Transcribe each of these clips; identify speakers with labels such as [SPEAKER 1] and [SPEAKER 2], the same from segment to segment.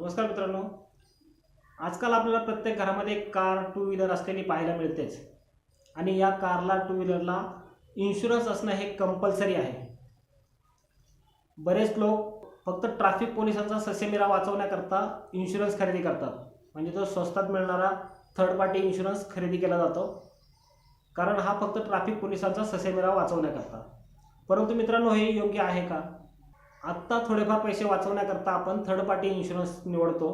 [SPEAKER 1] नमस्कार मित्रांनो. आजकाल आपल्याला प्रत्येक घरामध्ये एक कार टू व्हीलर असलेली पाहायला मिळतेच. आणि या कारला टू व्हीलरला इन्शुरन्स असणं हे कंपल्सरी आहे. बरेच लोक फक्त ट्रॅफिक पोलिसांचा ससेमिरा वाचवण्याकरता इन्शुरन्स खरेदी करतात. म्हणजे तो स्वस्तात मिळणारा थर्ड पार्टी इन्शुरन्स खरेदी केला जातो. कारण हा फक्त ट्रॅफिक पोलिसांचा ससेमिरा वाचवण्याकरता. परंतु मित्रांनो हे योग्य आहे का? आत्ता थोडेफार पैसे वाचवण्याकरता आपण थर्ड पार्टी इन्शुरन्स निवडतो.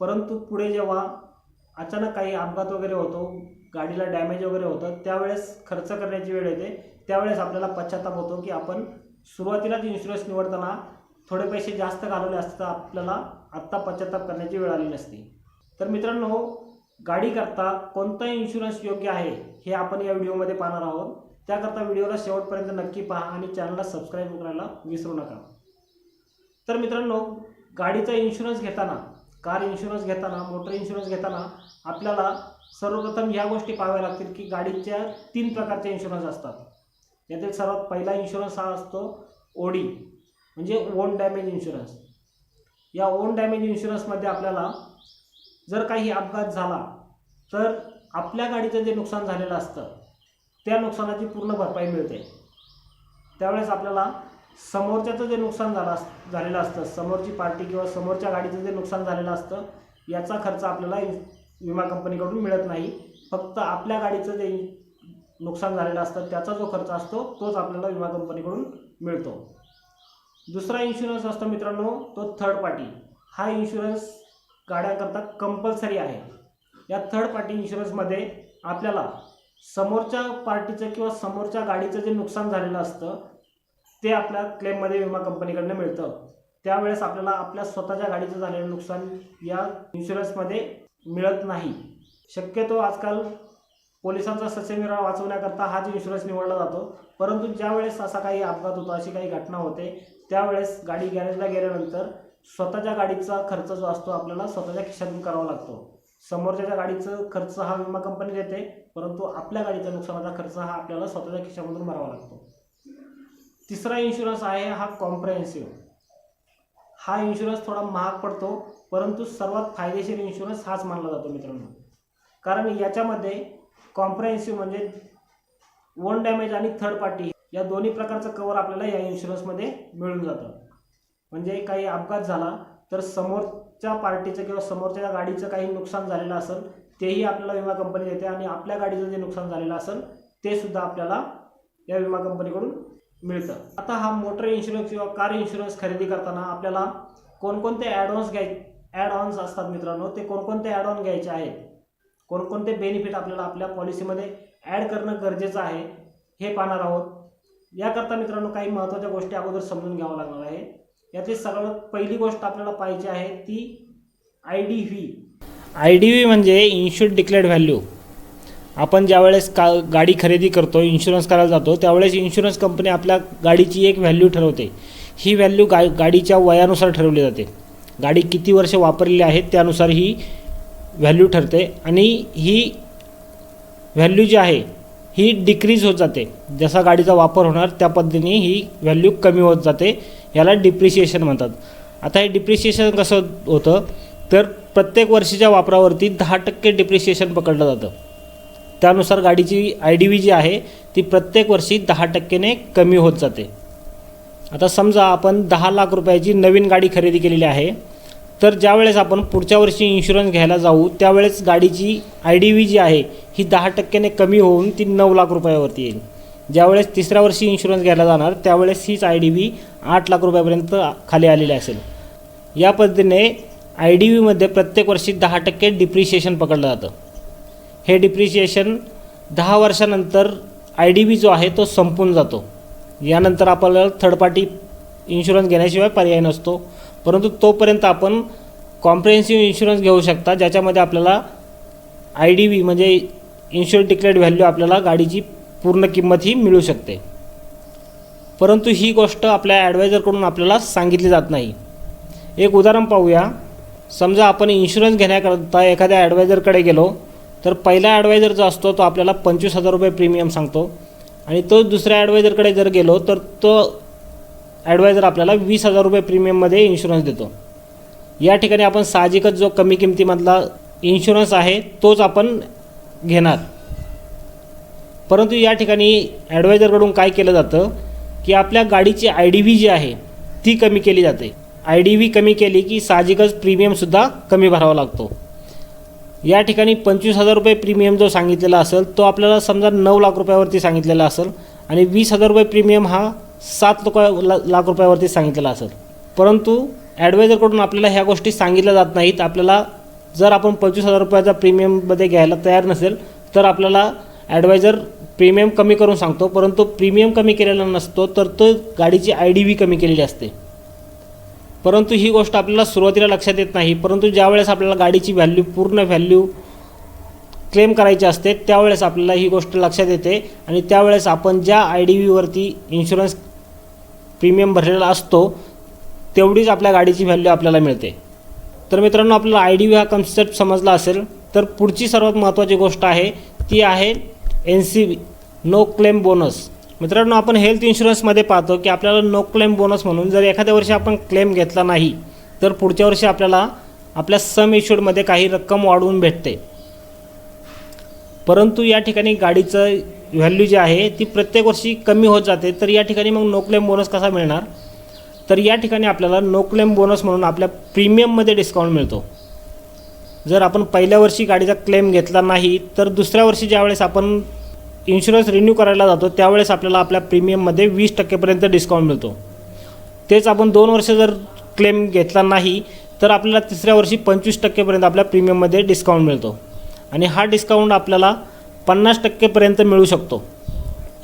[SPEAKER 1] परंतु पुढे जेव्हा अचानक काही अपघात वगैरे होतो गाडीला डॅमेज वगैरे होतं त्यावेळेस खर्च करण्याची वेळ येते. त्यावेळेस आपल्याला पश्चाताप होतो की आपण सुरुवातीलाच इन्शुरन्स निवडताना थोडे पैसे जास्त घालवले असते आपल्याला आत्ता पश्चाताप करण्याची वेळ आली नसती. तर मित्रांनो गाडीकरता कोणता इन्शुरन्स योग्य आहे हे आपण या व्हिडिओमध्ये पाहणार आहोत. त्याकरता व्हिडिओला शेवटपर्यंत नक्की पहा आणि चॅनलला सबस्क्राईब करायला विसरू नका. तर मित्रांनो गाडीचा इन्शुरन्स घेताना कार इन्शुरन्स घेताना मोटर इन्शुरन्स घेताना आपल्याला सर्वप्रथम ह्या गोष्टी पाहाव्या लागतील की गाडीच्या तीन प्रकारचे इन्शुरन्स असतात. यातील सर्वात पहिला इन्शुरन्स हा असतो ओडी म्हणजे ओन डॅमेज इन्शुरन्स या ओन डॅमेज इन्शुरन्समध्ये आपल्याला जर काही अपघात झाला तर आपल्या गाडीचं जे नुकसान झालेलं असतं त्या नुकसानाची पूर्ण भरपाई मिळते. त्यावेळेस आपल्याला समोरच्याचं जे नुकसान झालं अस झालेलं असतं समोरची पार्टी किंवा समोरच्या गाडीचं जे नुकसान झालेलं असतं याचा खर्च आपल्याला विमा कंपनीकडून मिळत नाही. फक्त आपल्या गाडीचं जे नुकसान झालेलं असतं त्याचा जो खर्च असतो तोच आपल्याला विमा कंपनीकडून मिळतो. दुसरा इन्शुरन्स असतो मित्रांनो तो थर्ड पार्टी हा इन्शुरन्स गाड्याकरता कंपल्सरी आहे. या थर्ड पार्टी इन्शुरन्समध्ये आपल्याला समोरच्या पार्टीचं किंवा समोरच्या गाडीचं जे नुकसान झालेलं असतं ते आपल्या क्लेममध्ये विमा कंपनीकडनं मिळतं. त्यावेळेस आपल्याला आपल्या स्वतःच्या गाडीचं झालेलं नुकसान या इन्शुरन्समध्ये मिळत नाही. शक्यतो आजकाल पोलिसांचा ससेमिरा वाचवण्याकरता हाच इन्शुरन्स निवडला जातो परंतु ज्यावेळेस असा काही अपघात होतो अशी काही घटना होते त्यावेळेस गाडी गॅरेजला गेल्यानंतर स्वतःच्या गाडीचा खर्च जो असतो आपल्याला स्वतःच्या खिशातून करावा लागतो. समोरच्या गाडीचं खर्च हा विमा कंपनी देते परंतु आपल्या गाडीचा नुकसानाचा खर्च हा आपल्याला स्वतःच्या खिशामधून भरावा लागतो. तिसरा इन्शुरन्स आहे हा कॉम्प्रेहेन्सिव्ह हा इन्शुरन्स थोडा महाग पडतो परंतु सर्वात फायदेशीर इन्शुरन्स हाच मानला जातो मित्रांनो. कारण याच्यामध्ये कॉम्प्रेहेन्सिव्ह म्हणजे वन डॅमेज आणि थर्ड पार्टी या दोन्ही प्रकारचं कवर आपल्याला या इन्शुरन्समध्ये मिळून जातं. म्हणजे काही अपघात झाला तर समोरच्या पार्टीचं किंवा समोरच्या गाडीचं काही नुकसान झालेलं असेल तेही आपल्याला विमा कंपनी देते आणि आपल्या गाडीचं जे नुकसान झालेलं असेल ते सुद्धा आपल्याला या विमा कंपनीकडून मिळतं. आता हा मोटर इन्शुरन्स किंवा कार इन्शुरन्स खरेदी करताना आपल्याला कोणकोणते ॲडव्हान्स घ्याय ॲड ऑन्स असतात मित्रांनो ते कोणकोणते ॲड ऑन घ्यायचे आहेत? कोणकोणते बेनिफिट आपल्याला आपल्या पॉलिसीमध्ये ॲड करणं गरजेचं आहे हे पाहणार आहोत. याकरता मित्रांनो काही महत्त्वाच्या गोष्टी अगोदर समजून घ्यावं लागणार आहे. यातली सगळ्यात पहिली गोष्ट आपल्याला पाहिजे आहे ती I D V I D V म्हणजे इन्शुर्ड डिक्लेअर्ड व्हॅल्यू आपण ज्यावेळेस का गाडी खरेदी करतो इन्शुरन्स करायला जातो त्यावेळेस इन्शुरन्स कंपनी आपल्या गाडीची एक व्हॅल्यू ठरवते. ही व्हॅल्यू गा गाडीच्या वयानुसार ठरवली जाते. गाडी किती वर्ष वापरलेली आहे त्यानुसार ही व्हॅल्यू ठरते आणि ही व्हॅल्यू जी आहे ही डिक्रीज होत जाते. जसा गाडीचा वापर होणार त्या पद्धतीने ही व्हॅल्यू कमी होत जाते याला डिप्रिशिएशन म्हणतात. आता हे डिप्रिशिएशन कसं होतं? तर प्रत्येक वर्षीच्या वापरावरती दहा टक्के डिप्रिशिएशन पकडलं जातं. त्यानुसार गाडीची आय डी व्ही जी आहे ती प्रत्येक वर्षी दहा टक्केने कमी होत जाते. आता समजा आपण दहा लाख रुपयाची नवीन गाडी खरेदी केलेली आहे तर ज्यावेळेस आपण पुढच्या वर्षी इन्शुरन्स घ्यायला जाऊ त्यावेळेस गाडीची आय डी व्ही जी आहे ही दहा टक्क्याने कमी होऊन ती नऊ लाख रुपयावरती येईल. ज्यावेळेस तिसऱ्या वर्षी इन्शुरन्स घ्यायला जाणार त्यावेळेस हीच आय डी व्ही आठ लाख रुपयापर्यंत खाली आलेली असेल. या पद्धतीने आय डी व्हीमध्ये प्रत्येक वर्षी दहा टक्के डिप्रिशिएशन पकडलं जातं. हे डिप्रिशिएशन दहा वर्षानंतर आय डी बी जो आहे तो संपून जातो. यानंतर आपल्याला थर्ड पार्टी इन्शुरन्स घेण्याशिवाय पर्याय नसतो. परंतु तोपर्यंत आपण कॉम्प्रिहेन्सिव्ह इन्शुरन्स घेऊ शकता ज्याच्यामध्ये आपल्याला आय डी बी म्हणजे इन्शुर डिक्लेअर्ड व्हॅल्यू आपल्याला गाडीची पूर्ण किंमत ही मिळू शकते. परंतु ही गोष्ट आपल्या ॲडवायझरकडून आपल्याला सांगितली जात नाही. एक उदाहरण पाहूया. समजा आपण इन्शुरन्स घेण्याकरता एखाद्या ॲडवायझरकडे गेलो तर पहिला ॲडवायझर जो असतो तो आपल्याला पंचवीस हजार रुपये प्रीमियम सांगतो. आणि तो दुसऱ्या ॲडवायझरकडे जर गेलो तर तो ॲडवायझर आपल्याला वीस हजार रुपये प्रीमियममध्ये इन्शुरन्स देतो. या ठिकाणी आपण साहजिकच जो कमी किमतीमधला इन्शुरन्स आहे तोच आपण घेणार. परंतु या ठिकाणी ॲडवायझरकडून काय केलं जातं की आपल्या गाडीची आय डी व्ही जी आहे ती कमी केली जाते. आय डी व्ही कमी केली की साहजिकच प्रीमियमसुद्धा कमी भरावा लागतो. या ठिकाणी पंचवीस हजार रुपये प्रीमियम जो सांगितलेला असेल तो आपल्याला समजा नऊ लाख रुपयावरती सांगितलेला असेल आणि वीस हजार रुपये प्रीमियम हा सात लोक ला लाख रुपयावरती सांगितलेला असेल. परंतु ॲडवायझरकडून आपल्याला ह्या गोष्टी सांगितल्या जात नाहीत. आपल्याला जर आपण पंचवीस हजार रुपयाचा प्रीमियममध्ये घ्यायला तयार नसेल तर आपल्याला ॲडवायझर प्रीमियम कमी करून सांगतो. परंतु प्रीमियम कमी केलेला नसतो तर तो गाडीची आय डी व्ही कमी केलेली असते. परंतु ही गोष्ट आपल्याला सुरुवातीला लक्षात येत नाही. परंतु ज्यावेळेस आपल्याला गाडीची व्हॅल्यू पूर्ण व्हॅल्यू क्लेम करायची असते त्यावेळेस आपल्याला ही गोष्ट लक्षात येते. आणि त्यावेळेस आपण ज्या आय डी व्हीवरती इन्शुरन्स प्रीमियम भरलेला असतो तेवढीच आपल्या गाडीची व्हॅल्यू आपल्याला मिळते. तर मित्रांनो आपल्याला आय डी व्ही हा कन्सेप्ट समजला असेल तर पुढची सर्वात महत्त्वाची गोष्ट आहे ती आहे N C B no claim bonus मित्रांनो आपण हेल्थ इन्शुरन्समध्ये पाहतो की आपल्याला नो क्लेम बोनस म्हणून जर एखाद्या वर्षी आपण क्लेम घेतला नाही तर पुढच्या वर्षी आपल्याला आपल्या सम इश्यूडमध्ये काही रक्कम वाढवून भेटते. परंतु या ठिकाणी गाडीचं व्हॅल्यू जी आहे ती प्रत्येक वर्षी कमी होत जाते तर या ठिकाणी मग नो क्लेम बोनस कसा मिळणार? तर या ठिकाणी आपल्याला नो क्लेम बोनस म्हणून आपल्या प्रीमियममध्ये डिस्काउंट मिळतो. जर आपण पहिल्या वर्षी गाडीचा क्लेम घेतला नाही तर दुसऱ्या वर्षी ज्यावेळेस आपण इन्शुरन्स रिन्यू करायला जातो त्यावेळेस आपल्याला आपल्या प्रीमियममध्ये वीस टक्केपर्यंत डिस्काउंट मिळतो. तेच आपण दोन वर्ष जर क्लेम घेतला नाही तर आपल्याला तिसऱ्या वर्षी पंचवीस टक्केपर्यंत आपल्या प्रीमियममध्ये डिस्काउंट मिळतो. आणि हा डिस्काउंट आपल्याला पन्नास टक्केपर्यंत मिळू शकतो.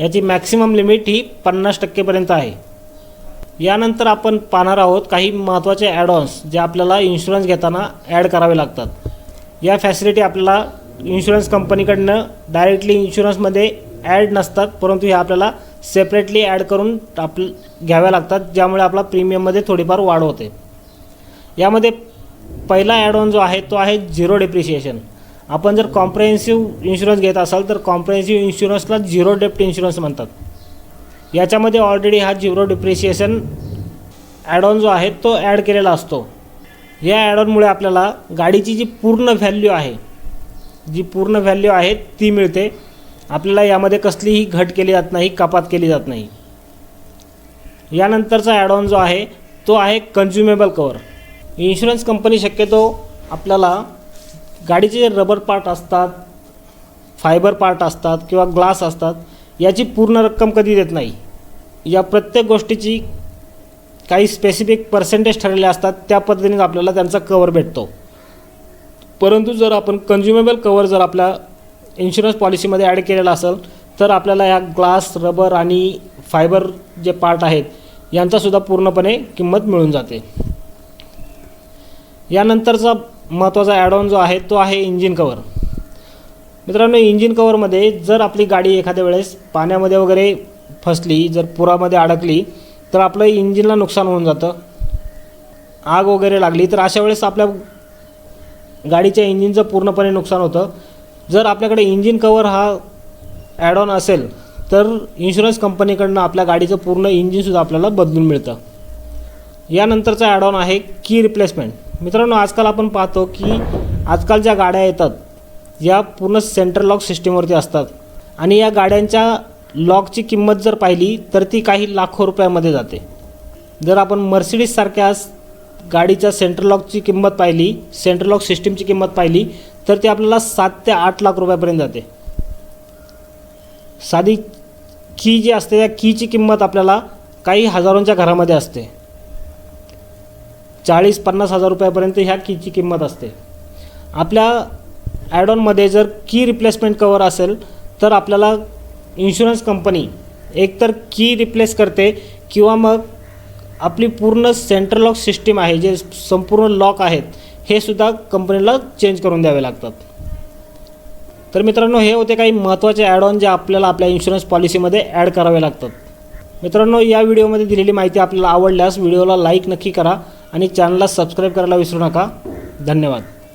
[SPEAKER 1] याची मॅक्सिमम लिमिट ही पन्नास टक्केपर्यंत आहे. यानंतर आपण पाहणार आहोत काही महत्त्वाचे ॲडॉन्स जे आपल्याला इन्शुरन्स घेताना ॲड करावे लागतात. या फॅसिलिटी आपल्याला इन्शुरन्स कंपनीकडनं डायरेक्टली इन्शुरन्समध्ये ॲड नसतात परंतु ह्या आपल्याला सेपरेटली ॲड करून आप घ्याव्या लागतात ज्यामुळे आपला प्रीमियममध्ये थोडीफार वाढ होते. यामध्ये पहिला ॲड ऑन जो आहे तो आहे झिरो डिप्रिशिएशन आपण जर कॉम्प्रेहेन्सिव्ह इन्शुरन्स घेत असाल तर कॉम्प्रेहेन्सिव्ह इन्शुरन्सला झिरो डेप्ट इन्शुरन्स म्हणतात. याच्यामध्ये ऑलरेडी हा झिरो डिप्रिशिएशन ॲड ऑन जो आहे तो ॲड केलेला असतो. या ॲड ऑनमुळे आपल्याला गाडीची जी पूर्ण व्हॅल्यू आहे जी पूर्ण व्हॅल्यू आहे ती मिळते. आपल्याला यामध्ये कसलीही घट केली जात नाही कपात केली जात नाही. यानंतरचा ॲड जो आहे तो आहे कन्झ्युमेबल कवर इन्शुरन्स कंपनी शक्यतो आपल्याला गाडीचे जे रबर पार्ट असतात फायबर पार्ट असतात किंवा ग्लास असतात याची पूर्ण रक्कम कधी देत नाही. या प्रत्येक गोष्टीची काही स्पेसिफिक पर्सेंटेज ठरलेले असतात त्या पद्धतीने आपल्याला त्यांचा कवर भेटतो. परंतु जर आपण कन्झ्युमेबल कवर जर आपल्या इन्शुरन्स पॉलिसीमध्ये ॲड केलेला असेल तर आपल्याला या ग्लास रबर आणि फायबर जे पार्ट आहेत यांचासुद्धा पूर्णपणे किंमत मिळून जाते. यानंतरचा महत्त्वाचा ॲड ऑन जो आहे तो आहे इंजिन कवर मित्रांनो इंजिन कवरमध्ये जर आपली गाडी एखाद्या वेळेस पाण्यामध्ये वगैरे फसली जर पुरामध्ये अडकली तर आपलं इंजिनला नुकसान होऊन जातं. आग वगैरे लागली तर अशा वेळेस आपल्या गाडीच्या इंजिनचं पूर्णपणे नुकसान होतं. जर आपल्याकडे इंजिन कवर हा ॲड ऑन असेल तर इन्शुरन्स कंपनीकडनं आपल्या गाडीचं पूर्ण इंजिनसुद्धा आपल्याला बदलून मिळतं. यानंतरचा ॲड ऑन आहे की रिप्लेसमेंट मित्रांनो आजकाल आपण पाहतो की आजकाल ज्या गाड्या येतात या पूर्ण सेंट्रल लॉक सिस्टीमवरती असतात. आणि या गाड्यांच्या लॉकची किंमत जर पाहिली तर ती काही लाखो रुपयामध्ये जाते. जर आपण मर्सिडीजसारख्या गाडीच्या सेंट्रलॉकची किंमत पाहिली सेंट्रलॉक सिस्टीमची किंमत पाहिली तर ती आपल्याला सात ते आठ लाख रुपयापर्यंत जाते. साधी की जी असते त्या कीची किंमत आपल्याला काही हजारोंच्या घरामध्ये असते. चाळीस पन्नास हजार रुपयापर्यंत ह्या कीची किंमत असते. आपल्या ॲडॉनमध्ये जर की रिप्लेसमेंट कवर असेल तर आपल्याला इन्शुरन्स कंपनी एकतर की रिप्लेस करते किंवा मग आपली पूर्ण सेंट्रल लॉक सिस्टीम आहे जे संपूर्ण लॉक आहेत हे सुद्धा कंपनीला चेंज करून द्यावे लागतात. तर मित्रांनो हे होते काही महत्त्वाचे ॲड ऑन जे आपल्याला आपल्या इन्शुरन्स पॉलिसीमध्ये ॲड करावे लागतात. मित्रांनो या व्हिडिओमध्ये दिलेली माहिती आपल्याला आवडल्यास व्हिडिओला लाईक नक्की करा आणि चॅनलला सबस्क्राईब करायला विसरू नका. धन्यवाद.